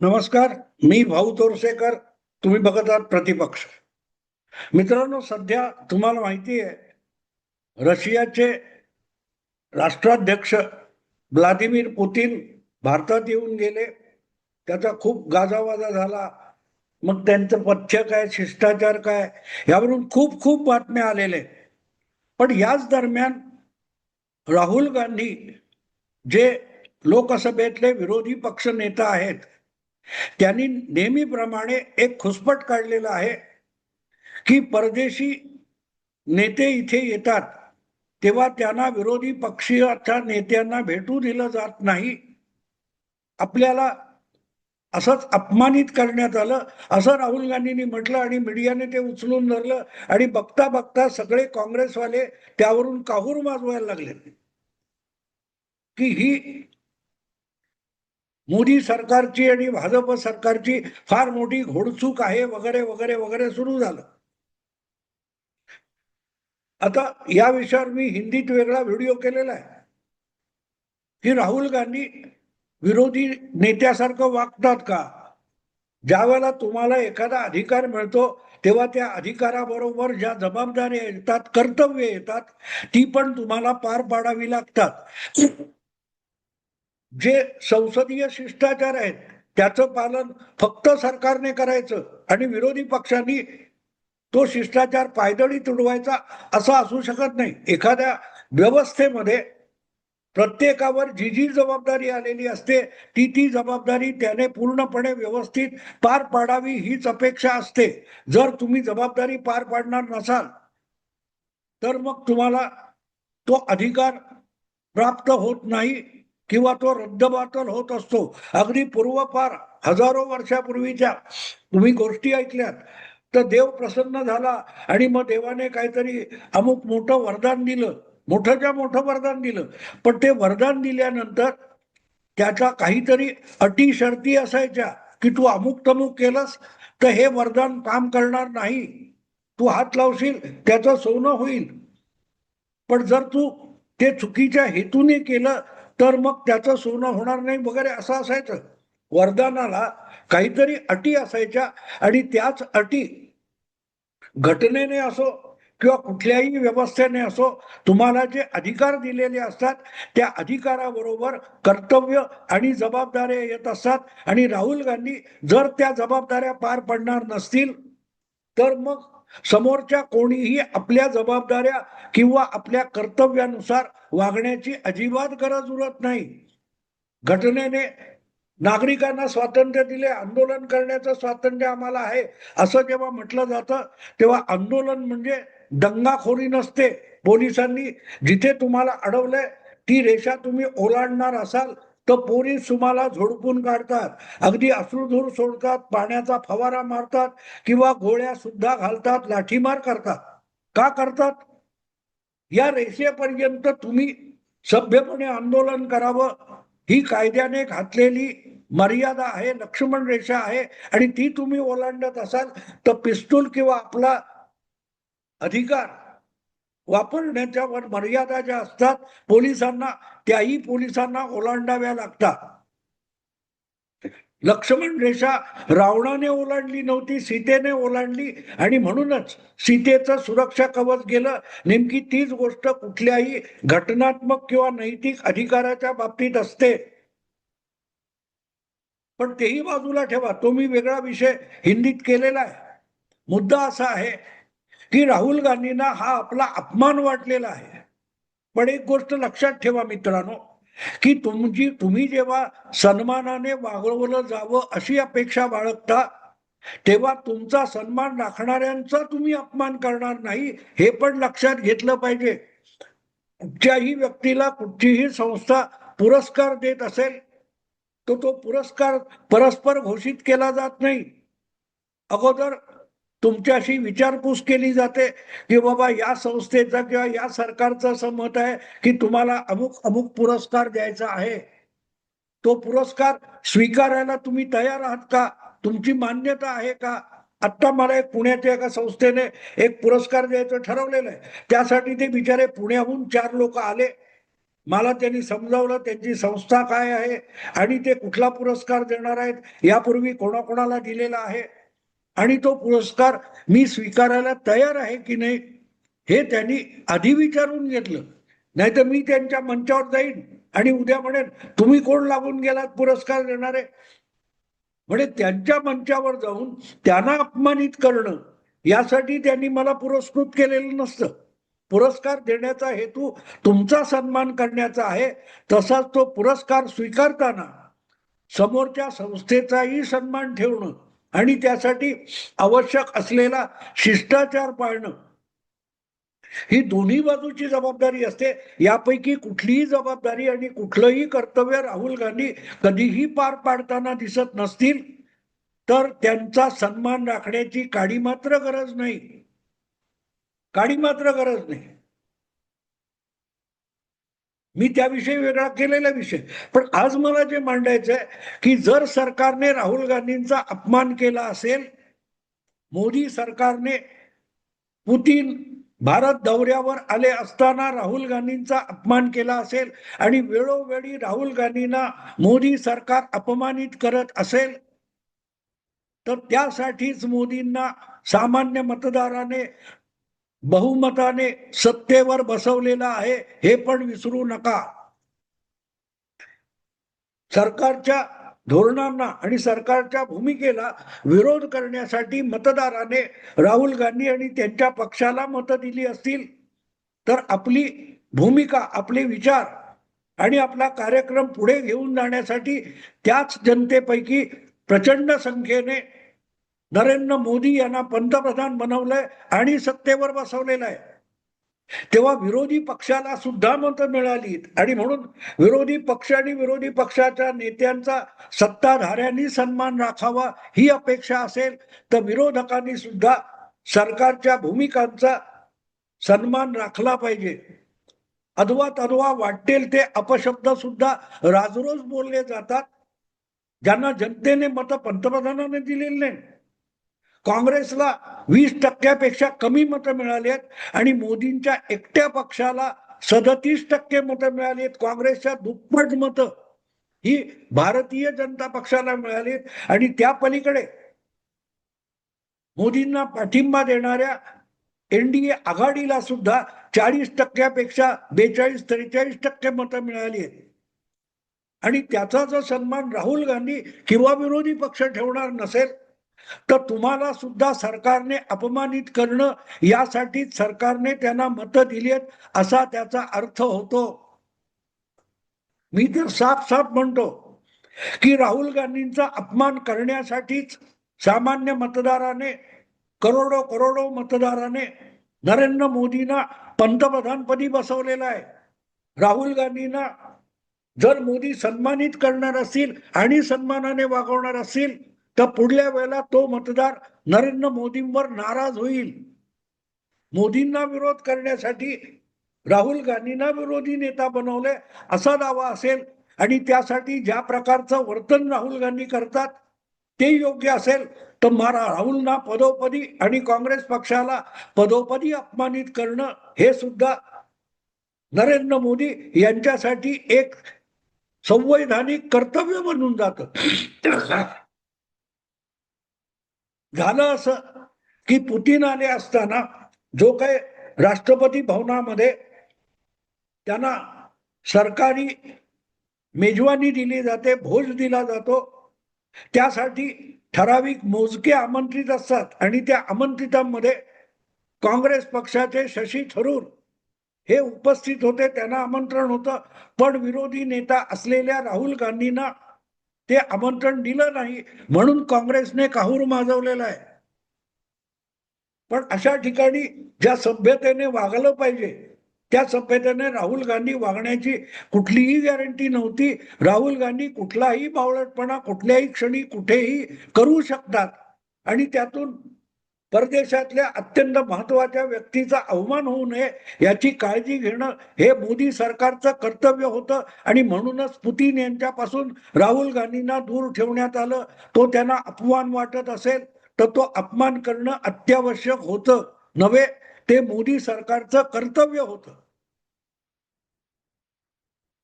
नमस्कार मी भाऊ तोरसेकर तुम्ही बघत आहात प्रतिपक्ष. मित्रांनो सध्या तुम्हाला माहिती आहे रशियाचे राष्ट्राध्यक्ष व्लादिमीर पुतीन भारतात येऊन गेले. त्याचा खूप गाजावाजा झाला. मग त्यांचं पथ्य काय शिष्टाचार काय यावरून खूप खूप बातम्या आलेले पण याच दरम्यान राहुल गांधी जे लोकसभेतले विरोधी पक्ष नेता आहेत त्यांनी नेहमीप्रमाणे एक खुसपट काढलेला आहे की परदेशी नेते इथे येतात तेव्हा त्यांना विरोधी पक्षाच्या नेत्यांना भेटू दिलं जात नाही. आपल्याला असंच अपमानित करण्यात आलं. असं राहुल गांधींनी म्हटलं आणि मीडियाने ते उचलून धरलं आणि बघता बघता सगळे काँग्रेसवाले त्यावरून काहूर माजवायला लागले. की ही मोदी सरकारची आणि भाजप सरकारची फार मोठी घोडचूक आहे वगैरे वगैरे वगैरे सुरू झालं. आता या विषयावर मी हिंदीत वेगळा व्हिडिओ केलेला आहे. की राहुल गांधी विरोधी नेत्यासारखं वागतात का? ज्या वेळेला तुम्हाला एखादा अधिकार मिळतो तेव्हा त्या अधिकाराबरोबर ज्या जबाबदाऱ्या येतात कर्तव्य येतात ती पण तुम्हाला पार पाडावी लागतात. जे संसदीय शिष्टाचार आहेत त्याचं पालन फक्त सरकारने करायचं आणि विरोधी पक्षांनी तो शिष्टाचार पायदळी तुडवायचा असा असू शकत नाही. एखाद्या व्यवस्थेमध्ये प्रत्येकावर जी जी जबाबदारी आलेली असते ती ती जबाबदारी त्याने पूर्णपणे व्यवस्थित पार पाडावी हीच अपेक्षा असते. जर तुम्ही जबाबदारी पार पाडणार नसाल तर मग तुम्हाला तो अधिकार प्राप्त होत नाही. किंवा तो रद्दबातल होत असतो. अगदी पूर्वपार हजारो वर्षापूर्वीच्या तुम्ही गोष्टी ऐकल्यात. तर देव प्रसन्न झाला आणि मग देवाने काहीतरी अमुक मोठं वरदान दिलं. मोठंच्या मोठं वरदान दिलं. पण ते वरदान दिल्यानंतर त्याच्या काहीतरी अटी शर्ती असायच्या की तू अमुक तमुक केलंस तर हे वरदान काम करणार नाही. तू हात लावशील त्याचं सोनं होईल. पण जर तू ते चुकीच्या हेतूने केलं तर मग त्याचं सोनं होणार नाही वगैरे असं असायचं. वरदानाला काहीतरी अटी असायच्या आणि त्याच अटी घटनेने असो किंवा कुठल्याही व्यवस्थेने असो तुम्हाला जे अधिकार दिलेले असतात त्या अधिकाराबरोबर कर्तव्य आणि जबाबदाऱ्या येत असतात. आणि राहुल गांधी जर त्या जबाबदाऱ्या पार पडणार नसतील तर मग समोरच्या कोणीही आपल्या जबाबदाऱ्या किंवा आपल्या कर्तव्यानुसार वागण्याची अजिबात गरज उरत नाही. घटनेने नागरिकांना स्वातंत्र्य दिले आंदोलन करण्याचं स्वातंत्र्य आम्हाला आहे असं जेव्हा म्हटलं जातं तेव्हा आंदोलन म्हणजे दंगाखोरी नसते. पोलिसांनी जिथे तुम्हाला अडवलंय ती रेषा तुम्ही ओलांडणार असाल तर पोरी सुमाला झोडपून काढतात. अगदी अश्रुधूर सोडतात पाण्याचा फवारा मारतात किंवा गोळ्या सुद्धा घालतात लाठीमार करतात. का करतात? या रेषेपर्यंत तुम्ही सभ्यपणे आंदोलन करावं. ही कायद्याने घातलेली मर्यादा आहे लक्ष्मण रेषा आहे आणि ती तुम्ही ओलांडत असाल तर पिस्तूल किंवा आपला अधिकार वापरण्याच्या वर मर्यादा ज्या असतात पोलिसांना त्याही पोलिसांना ओलांडाव्या लागतात. लक्ष्मण रेषा रावणाने ओलांडली नव्हती सीतेने ओलांडली आणि म्हणूनच सीतेचं सुरक्षा कवच गेलं. नेमकी तीच गोष्ट कुठल्याही घटनात्मक किंवा नैतिक अधिकाराच्या बाबतीत असते. पण तेही बाजूला ठेवा तो मी वेगळा विषय हिंदीत केलेला आहे. मुद्दा असा आहे की राहुल गांधींना हा आपला अपमान वाटलेला आहे. पण एक गोष्ट लक्षात ठेवा मित्रांनो की तुमची तुम्ही जेव्हा सन्मानाने वागवलं जावं अशी अपेक्षा बाळगता तेव्हा तुमचा सन्मान राखणाऱ्यांचा तुम्ही अपमान करणार नाही हे पण लक्षात घेतलं पाहिजे. कुठच्याही व्यक्तीला कुठचीही संस्था पुरस्कार देत असेल तर तो पुरस्कार परस्पर घोषित केला जात नाही. अगोदर तुमच्याशी विचारपूस केली जाते की बाबा या संस्थेचा किंवा या सरकारचं असं मत आहे की तुम्हाला अमुक अमुक पुरस्कार द्यायचा आहे. तो पुरस्कार स्वीकारायला तुम्ही तयार आहात का? तुमची मान्यता आहे का? आत्ता मला एक पुण्याच्या एका संस्थेने एक पुरस्कार द्यायचं ठरवलेलं आहे. त्यासाठी ते बिचारे पुण्याहून चार लोक आले. मला त्यांनी समजावलं त्यांची संस्था काय आहे आणि ते कुठला पुरस्कार देणार आहेत यापूर्वी कोणाकोणाला दिलेला आहे. आणि तो पुरस्कार मी स्वीकारायला तयार आहे की नाही हे त्यांनी आधी विचारून घेतलं. नाहीतर मी त्यांच्या मंचावर जाईन आणि उद्या म्हणेन तुम्ही कोण लागून गेलात पुरस्कार देणारे? म्हणजे त्यांच्या मंचावर जाऊन त्यांना अपमानित करणं यासाठी त्यांनी मला पुरस्कृत केलेलं नसतं. पुरस्कार देण्याचा हेतू तुमचा सन्मान करण्याचा आहे. तसाच तो पुरस्कार स्वीकारताना समोरच्या संस्थेचाही सन्मान ठेवणं आणि त्यासाठी आवश्यक असलेला शिष्टाचार पाळणं. ही दोन्ही बाजूची जबाबदारी असते. यापैकी कुठलीही जबाबदारी आणि कुठलंही कर्तव्य राहुल गांधी कधीही पार पाडताना दिसत नसतील तर त्यांचा सन्मान राखण्याची काडी मात्र गरज नाही. काडी मात्र गरज नाही. मी त्याविषयी वेगळा केलेला विषय. पण आज मला जे मांडायचं आहे की जर सरकारने राहुल गांधींचा अपमान केला असेल मोदी सरकारने पुतीन भारत दौऱ्यावर आले असताना राहुल गांधींचा अपमान केला असेल आणि वेळोवेळी राहुल गांधींना मोदी सरकार अपमानित करत असेल तर त्यासाठीच मोदींना सामान्य मतदाराने बहुमताने सत्तेवर बसवलेला आहे हे पण विसरू नका. सरकारच्या धोरणांना आणि सरकारच्या भूमिकेला विरोध करण्यासाठी मतदाराने राहुल गांधी आणि त्यांच्या पक्षाला मतं दिली असतील तर आपली भूमिका आपले विचार आणि आपला कार्यक्रम पुढे घेऊन जाण्यासाठी त्याच जनतेपैकी प्रचंड संख्येने नरेंद्र मोदी यांना पंतप्रधान बनवलंय आणि सत्तेवर बसवलेलं आहे. तेव्हा विरोधी पक्षाला सुद्धा मतं मिळाली आणि म्हणून विरोधी पक्ष आणि विरोधी पक्षाच्या नेत्यांचा सत्ताधाऱ्यांनी सन्मान राखावा ही अपेक्षा असेल तर विरोधकांनी सुद्धा सरकारच्या भूमिकांचा सन्मान राखला पाहिजे. अधवा तधवा वाटेल ते अपशब्द सुद्धा राजरोज बोलले जातात. ज्यांना जनतेने मतं पंतप्रधानाने दिलेले नाही काँग्रेसला वीस टक्क्यापेक्षा कमी मतं मिळाली आहेत आणि मोदींच्या एकट्या पक्षाला सदतीस टक्के मतं मिळाली आहेत. काँग्रेसच्या दुप्पट मतं ही भारतीय जनता पक्षाला मिळाली आहेत. आणि त्या पलीकडे मोदींना पाठिंबा देणाऱ्या एनडीए आघाडीला सुद्धा चाळीस टक्क्यापेक्षा बेचाळीस त्रेचाळीस टक्के मतं मिळाली आहेत. आणि त्याचा जर सन्मान राहुल गांधी किंवा विरोधी पक्ष ठेवणार नसेल तर तुम्हाला सुद्धा सरकारने अपमानित करणं यासाठी सरकारने त्यांना मतं दिली आहेत असा त्याचा अर्थ होतो. मी तर साफ साफ म्हणतो की राहुल गांधींचा अपमान करण्यासाठीच सामान्य मतदाराने करोडो करोडो मतदाराने नरेंद्र मोदींना पंतप्रधानपदी बसवलेला आहे. राहुल गांधींना जर मोदी सन्मानित करणार असतील आणि सन्मानाने वागवणार असतील तर पुढल्या वेळेला तो मतदार नरेंद्र मोदींवर नाराज होईल. मोदींना विरोध करण्यासाठी राहुल गांधींना विरोधी नेता बनवले असा दावा असेल. आणि त्यासाठी ज्या प्रकारचं वर्तन राहुल गांधी करतात ते योग्य असेल. तर मारा राहुलना पदोपदी आणि काँग्रेस पक्षाला पदोपदी अपमानित करणं हे सुद्धा नरेंद्र मोदी यांच्यासाठी एक संवैधानिक कर्तव्य बनून जात. झालं असं की पुतीन आले असताना जो काही राष्ट्रपती भवनामध्ये त्यांना सरकारी मेजवानी दिली जाते भोज दिला जातो त्यासाठी ठराविक मोजके आमंत्रित असतात आणि त्या आमंत्रितांमध्ये काँग्रेस पक्षाचे शशी थरूर हे उपस्थित होते त्यांना आमंत्रण होतं. पण विरोधी नेता असलेल्या राहुल गांधींना ते आमंत्रण दिलं नाही म्हणून काँग्रेसने काहूर माजवलेला आहे. पण अशा ठिकाणी ज्या सभ्यतेने वागलं पाहिजे त्या सभ्यतेने राहुल गांधी वागण्याची कुठलीही गॅरंटी नव्हती. राहुल गांधी कुठलाही बावळटपणा कुठल्याही क्षणी कुठेही करू शकतात. आणि त्यातून परदेशातल्या अत्यंत महत्त्वाच्या व्यक्तीचा अवमान होऊ नये याची काळजी घेणं हे मोदी सरकारचं कर्तव्य होतं. आणि म्हणूनच पुतीन यांच्यापासून राहुल गांधींना दूर ठेवण्यात आलं. तो त्यांना अपमान वाटत असेल तर तो अपमान करणं अत्यावश्यक होतं. नव्हे ते मोदी सरकारचं कर्तव्य होतं.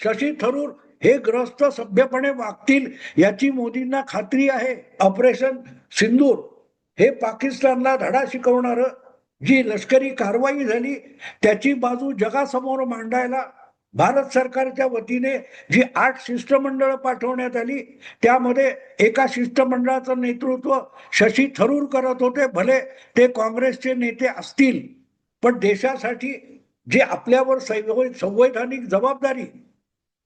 शशी थरूर हे ग्रस्त सभ्यपणे वागतील याची मोदींना खात्री आहे. ऑपरेशन सिंदूर हे पाकिस्तानला धडा शिकवणार जी लष्करी कारवाई झाली त्याची बाजू जगासमोर मांडायला भारत सरकारच्या वतीने जी आठ शिष्टमंडळ पाठवण्यात आली त्यामध्ये एका शिष्टमंडळाचं नेतृत्व शशी थरूर करत होते. भले ते काँग्रेसचे नेते असतील पण देशासाठी जे आपल्यावर संवैधानिक जबाबदारी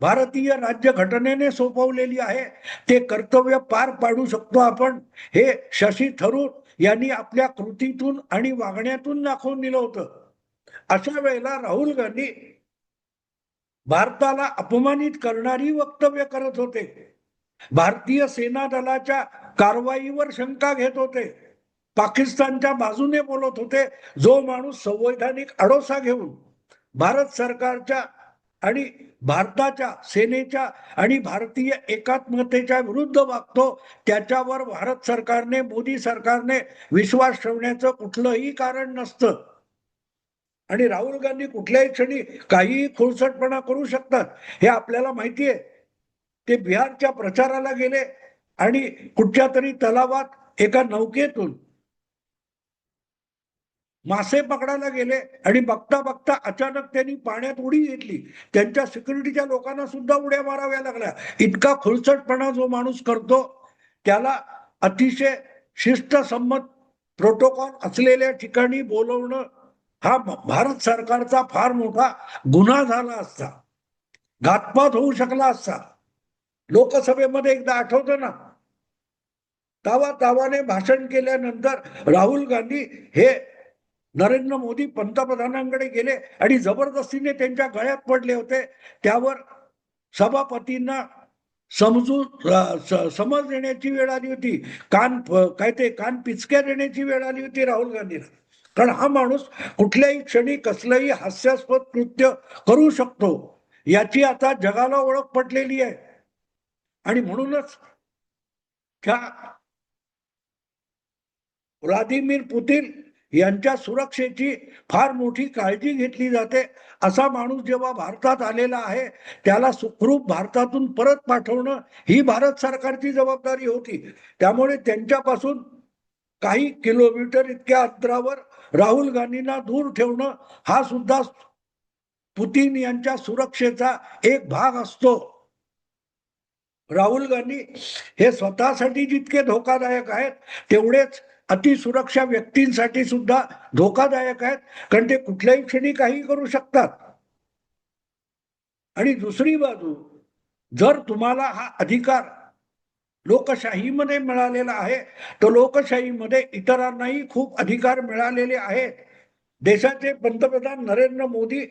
भारतीय राज्यघटनेने सोपवलेली आहे. ते कर्तव्य पार पाडू शकतो आपण. हे शशी थरूर यांनी आपल्या कृतीतून आणि वागण्यातून दाखवून दिलं होतं. अशा वेळेला राहुल गांधी भारताला अपमानित करणारी वक्तव्य करत होते. भारतीय सेना दलाच्या कारवाईवर शंका घेत होते. पाकिस्तानच्या बाजूने बोलत होते जो माणूस संवैधानिक आडोसा घेऊन भारत सरकारच्या आणि भारताच्या सेनेच्या आणि भारतीय एकात्मतेच्या विरुद्ध वागतो त्याच्यावर भारत सरकारने मोदी सरकारने विश्वास ठेवण्याचं कुठलंही कारण नसतं. आणि राहुल गांधी कुठल्याही क्षणी काहीही खोळसटपणा करू शकतात हे आपल्याला माहिती आहे. ते बिहारच्या प्रचाराला गेले आणि कुठच्या तरी तलावात एका नौकेतून मासे पकडायला गेले आणि बघता बघता अचानक त्यांनी पाण्यात उडी घेतली. त्यांच्या सिक्युरिटीच्या लोकांना सुद्धा उड्या माराव्या लागल्या. इतका खुळसटपणा जो माणूस करतो त्याला अतिशय शिस्तसंमत प्रोटोकॉल असलेल्या ठिकाणी बोलवणं हा भारत सरकारचा फार मोठा गुन्हा झाला असता. घातपात होऊ शकला असता. लोकसभेमध्ये एकदा आठवतं ना? तावा तावाने भाषण केल्यानंतर राहुल गांधी हे नरेंद्र मोदी पंतप्रधानांकडे गेले आणि जबरदस्तीने त्यांच्या गळ्यात पडले होते. त्यावर सभापतींना समजू समज देण्याची वेळ आली होती. कान काय ते कान पिचक्या देण्याची वेळ आली होती राहुल गांधीला. कारण हा माणूस कुठल्याही क्षणी कसलंही हास्यास्पद कृत्य करू शकतो याची आता जगाला ओळख पटलेली आहे. आणि म्हणूनच त्या व्लादिमीर पुतीन यांच्या सुरक्षेची फार मोठी काळजी घेतली जाते. असा माणूस जेव्हा भारतात आलेला आहे त्याला सुखरूप भारतातून परत पाठवणं ही भारत सरकारची जबाबदारी होती. त्यामुळे त्यांच्यापासून काही किलोमीटर इतक्या अंतरावर राहुल गांधींना दूर ठेवणं हा सुद्धा पुतीन यांच्या सुरक्षेचा एक भाग असतो. राहुल गांधी हे स्वतःसाठी जितके धोकादायक आहेत तेवढेच अतिसुरक्षा व्यक्तींसाठी सुद्धा धोकादायक आहेत कारण ते कुठल्याही क्षणी काही करू शकतात. आणि दुसरी बाजू जर तुम्हाला हा अधिकार लोकशाहीमध्ये मिळालेला आहे तर लोकशाहीमध्ये इतरांनाही खूप अधिकार मिळालेले आहेत. देशाचे पंतप्रधान नरेंद्र मोदी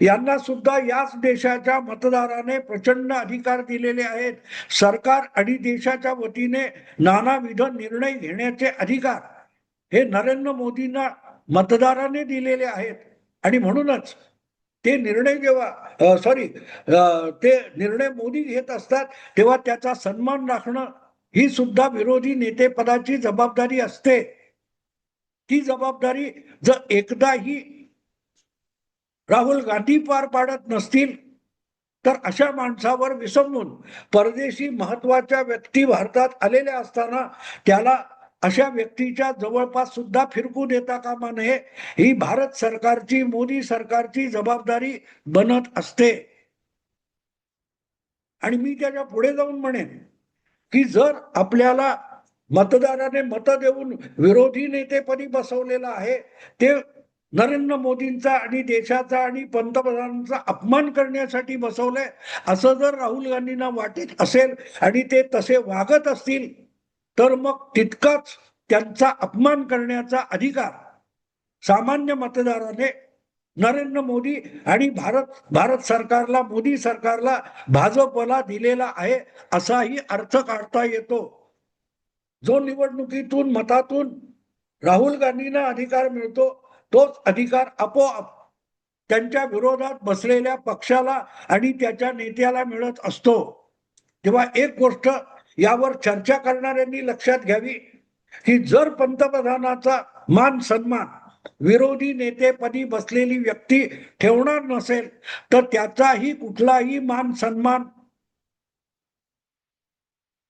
यांना सुद्धा याच देशाच्या मतदाराने प्रचंड अधिकार दिलेले आहेत. सरकार आणि देशाच्या वतीने नानाविध निर्णय घेण्याचे अधिकार हे नरेंद्र मोदींना मतदाराने दिलेले आहेत. आणि म्हणूनच ते निर्णय जेव्हा सॉरी ते निर्णय मोदी घेत असतात तेव्हा त्याचा सन्मान राखणं ही सुद्धा विरोधी नेतेपदाची जबाबदारी असते. ती जबाबदारी जर एकदाही राहुल गांधी पार पाडत नसतील तर अशा माणसावर विसंबून परदेशी महत्त्वाच्या व्यक्ती भारतात आलेल्या असताना त्याला अशा व्यक्तीच्या जवळपास सुद्धा फिरकू देता कामा नये ही भारत सरकारची मोदी सरकारची जबाबदारी बनत असते. आणि मी त्याच्या पुढे जाऊन म्हणेन की जर आपल्याला मतदाराने मत देऊन विरोधी नेतेपदी बसवलेलं आहे ते नरेंद्र मोदींचा आणि देशाचा आणि पंतप्रधानांचा अपमान करण्यासाठी बसवलंय. असं जर राहुल गांधींना वाटत असेल आणि ते तसे वागत असतील तर मग तितकाच त्यांचा अपमान करण्याचा अधिकार सामान्य मतदाराने नरेंद्र मोदी आणि भारत भारत सरकारला मोदी सरकारला भाजपला दिलेला आहे असाही अर्थ काढता येतो. जो निवडणुकीतून मतातून राहुल गांधींना अधिकार मिळतो तोच अधिकार आपोआप त्यांच्या विरोधात बसलेल्या पक्षाला आणि त्याच्या नेत्याला मिळत असतो. तेव्हा एक गोष्ट यावर चर्चा करणाऱ्यांनी लक्षात घ्यावी की जर पंतप्रधानाचा मान सन्मान विरोधी नेतेपदी बसलेली व्यक्ती ठेवणार नसेल तर त्याचाही कुठलाही मान सन्मान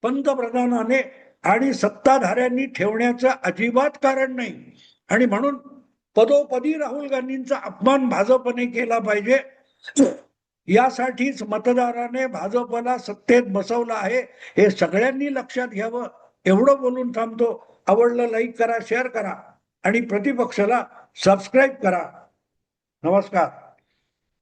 पंतप्रधानाने आणि सत्ताधाऱ्यांनी ठेवण्याचं अजिबात कारण नाही. आणि म्हणून पदोपदी राहुल गांधींचा अपमान भाजपने केला पाहिजे. यासाठीच मतदाराने भाजपला सत्तेत बसवलं आहे. हे सगळ्यांनी लक्षात घ्यावं. एवढं बोलून थांबतो. आवडलं लाईक करा शेअर करा. आणि प्रतिपक्षाला सबस्क्राईब करा. नमस्कार.